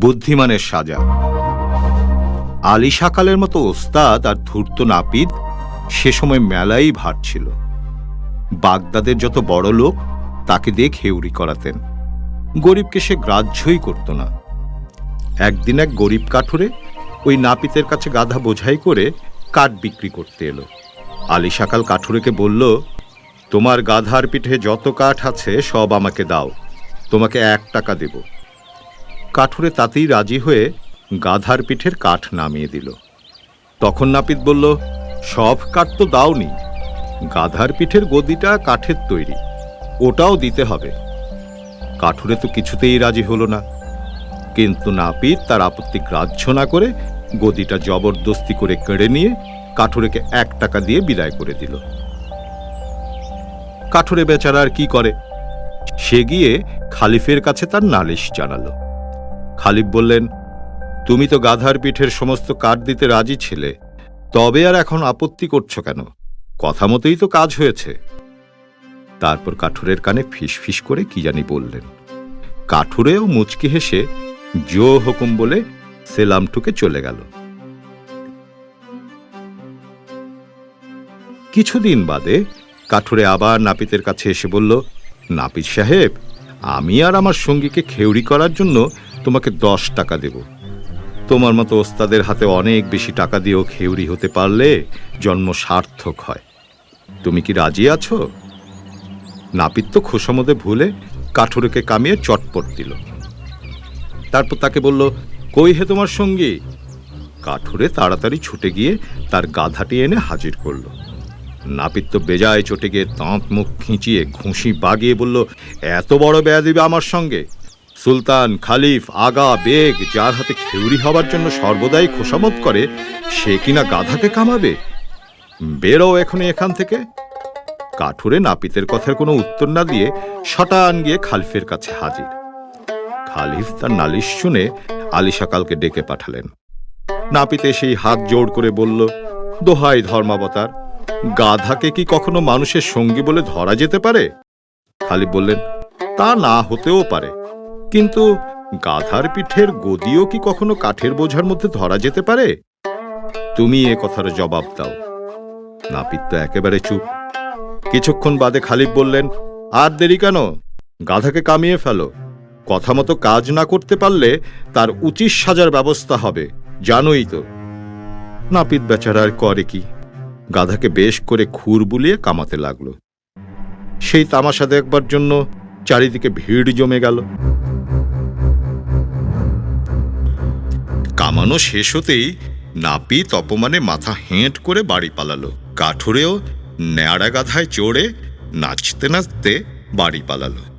বুদ্ধিমানের সাজা। আলী সাকালের মতো ওস্তাদ আর ধূর্ত নাপিত সে সময় মেলাই ভার ছিল। বাগদাদের যত বড় লোক, তাকে দিয়ে খেউরি করাতেন। গরিবকে সে গ্রাহ্যই করত না। একদিন এক গরিব কাঠুরে ওই নাপিতের কাছে গাধা বোঝাই করে কাঠ বিক্রি করতে এলো। আলী সাকাল কাঠুরেকে বলল, তোমার গাধার পিঠে যত কাঠ আছে সব আমাকে দাও। তোমাকে এক টাকা দেব। কাঠুরে তাতেই রাজি হয়ে গাধার পিঠের কাঠ নামিয়ে দিল। তখন নাপিত বলল, সব কাঠ তো দাওনি। গাধার পিঠের গদিটা কাঠের তৈরি। ওটাও দিতে হবে। কাঠুরে তো কিছুতেই রাজি হলো না। কিন্তু নাপিত তার আপত্তি গ্রাহ্য না করে গদিটা জবরদস্তি করে কেড়ে নিয়ে কাঠুরেকে এক টাকা দিয়ে বিদায় করে দিল। কাঠুরে বেচারা আর কি করে? সে গিয়ে খালিফের কাছে তার নালিশ জানালো। খালিফ বললেন, তুমি তো গাধার পিঠের সমস্ত কাঠ দিতে রাজি ছিলে, তবে আর এখন আপত্তি করছ কেন? কথা মতোই তো কাজ হয়েছে। তারপর কাঠুরের কানে ফিস করে কি জানি বললেন। কাঠুরেও মুচকি হেসে, জো হুকুম বলে সেলামটুকে চলে গেল। কিছুদিন বাদে কাঠুরে আবার নাপিতের কাছে এসে বলল, নাপিত সাহেব, আমি আর আমার সঙ্গীকে খেউড়ি করার জন্য তোমাকে দশ টাকা দেব। তোমার মতো ওস্তাদের হাতে অনেক বেশি টাকা দিয়েও খেউরি হতে পারলে জন্ম সার্থক হয়। তুমি কি রাজি আছো? নাপিত তো খোসামদে ভুলে কাঠুরেকে কামিয়ে চটপট দিল। তারপর তাকে বলল, কই হে তোমার সঙ্গী? কাঠুরে তাড়াতাড়ি ছুটে গিয়ে তার গাধাটি এনে হাজির করল। নাপিত তো বেজায় চটে গিয়ে দাঁত মুখ খিঁচিয়ে ঘুষি বাগিয়ে বলল, এত বড় বেয়া দিবে আমার সঙ্গে? সুলতান, খালিফ, আগা, বেগ যার হাতে খেউরি হবার জন্য সর্বদাই খোসামত করে, সে কিনা গাধাকে কামাবে? বেরো এখনই এখান থেকে। কাঠুরে নাপিতের কথার কোনো উত্তর না দিয়ে শটান গিয়ে খালিফের কাছে হাজির। খালিফ তার নালিশ শুনে আলী সকালকে ডেকে পাঠালেন। নাপিতে সেই হাত জোড় করে বলল, দোহাই ধর্মাবতার, গাধাকে কি কখনো মানুষের সঙ্গী বলে ধরা যেতে পারে? খালিফ বললেন, তা না হতেও পারে। কিন্তু গাধার পিঠের গদিও কি কখনো কাঠের বোঝার মধ্যে ধরা যেতে পারে? তুমি এ কথার জবাব দাও। নাপিত তো একেবারে চুপ। কিছুক্ষণ বাদে খালিফ বললেন, আর দেরি কেন? গাধাকে কামিয়ে ফেলো। কথা মতো কাজ না করতে পারলে তার উচিত সাজার ব্যবস্থা হবে, জানোই তো। নাপিত বেচারা আর করে কি? গাধাকে বেশ করে খুর বুলিয়ে কামাতে লাগল। সেই তামাশা দেখবার জন্য চারিদিকে ভিড় জমে গেল। কামানো শেষ হতেই নাপিত তপমানে মাথা হেঁট করে বাড়ি পালালো। কাঠুরেও ন্যাড়া গাধায় চড়ে নাচতে নাচতে বাড়ি পালালো।